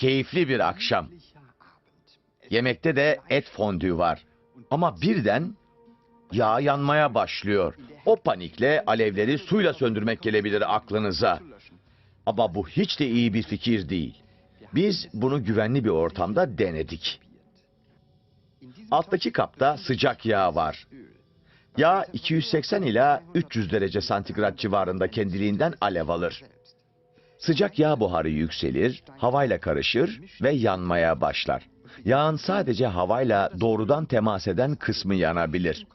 Keyifli bir akşam. Yemekte de et fondü var. Ama birden yağ yanmaya başlıyor. O panikle alevleri suyla söndürmek gelebilir aklınıza. Ama bu hiç de iyi bir fikir değil. Biz bunu güvenli bir ortamda denedik. Alttaki kapta sıcak yağ var. Yağ 280 ila 300 derece santigrat civarında kendiliğinden alev alır. Sıcak yağ buharı yükselir, havayla karışır ve yanmaya başlar. Yağın sadece havayla doğrudan temas eden kısmı yanabilir.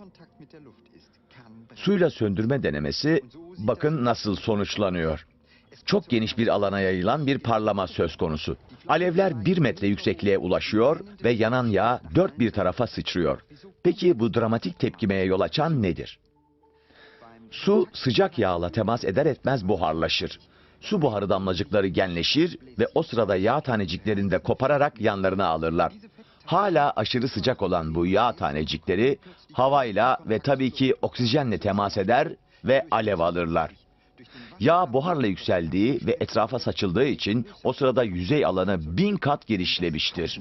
Suyla söndürme denemesi bakın nasıl sonuçlanıyor. Çok geniş bir alana yayılan bir parlama söz konusu. Alevler bir metre yüksekliğe ulaşıyor ve yanan yağ dört bir tarafa sıçrıyor. Peki bu dramatik tepkimeye yol açan nedir? Su sıcak yağla temas eder etmez buharlaşır. Su buharı damlacıkları genleşir ve o sırada yağ taneciklerini de kopararak yanlarına alırlar. Hala aşırı sıcak olan bu yağ tanecikleri havayla ve tabii ki oksijenle temas eder ve alev alırlar. Yağ buharla yükseldiği ve etrafa saçıldığı için o sırada yüzey alanı bin kat genişlemiştir.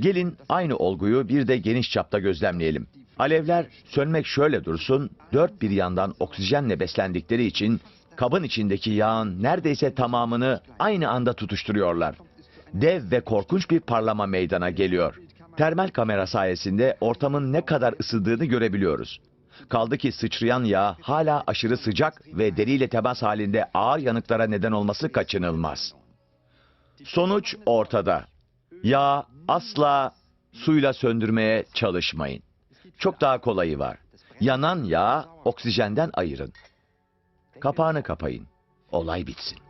Gelin aynı olguyu bir de geniş çapta gözlemleyelim. Alevler sönmek şöyle dursun, dört bir yandan oksijenle beslendikleri için kabın içindeki yağın neredeyse tamamını aynı anda tutuşturuyorlar. Dev ve korkunç bir parlama meydana geliyor. Termal kamera sayesinde ortamın ne kadar ısıdığını görebiliyoruz. Kaldı ki sıçrayan yağ hala aşırı sıcak ve deriyle temas halinde ağır yanıklara neden olması kaçınılmaz. Sonuç ortada. Yağ asla suyla söndürmeye çalışmayın. Çok daha kolayı var. Yanan yağı oksijenden ayırın. Kapağını kapayın. Olay bitsin.